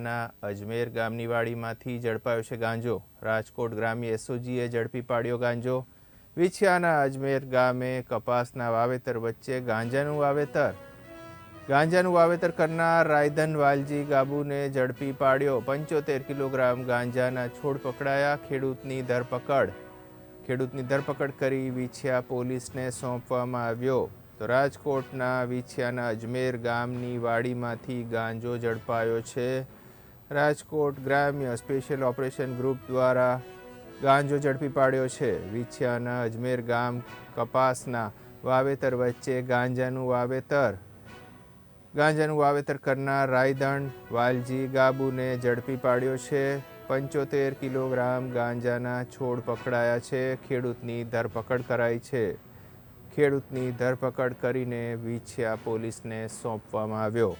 ના અજમેર ગામની વાડીમાંથી ઝડપાયો છે ગાંજો. રાજકોટ ગ્રામ્ય એસઓજીએ ઝડપી પાડ્યો ગાંજો. વિછિયાના અજમેર ગામે કપાસના વાવેતર વચ્ચે ગાંજાનું વાવેતર. ગાંજાનું વાવેતર કરનાર રાયધન વાલજી ગાબુને ઝડપી પાડ્યો. પંચોતેર કિલોગ્રામ ગાંજાના છોડ પકડાયા ખેડૂતની ધરપકડ. ખેડૂતની ધરપકડ કરી વિછિયા પોલીસને સોંપવામાં આવ્યો. તો રાજકોટના વિછિયાના અજમેર ગામની વાડીમાંથી ગાંજો ઝડપાયો છે. રાજકોટ ગ્રામ્ય સ્પેશિયલ ઓપરેશન ગ્રુપ દ્વારા ગાંજો ઝડપી પાડ્યો છે. વિછિયાના અજમેર ગામ કપાસના વાવેતર વચ્ચે ગાંજાનું વાવેતર. ગાંજાનું વાવેતર કરનાર રાયદંડ વાલજી, ગાબુને ઝડપી પાડ્યો છે. પંચોતેર કિલોગ્રામ ગાંજાના છોડ પકડાયા છે. ખેડૂતની ધરપકડ કરાઈ છે. ખેડૂતની ધરપકડ કરીને વિછિયા પોલીસને સોંપવામાં આવ્યો.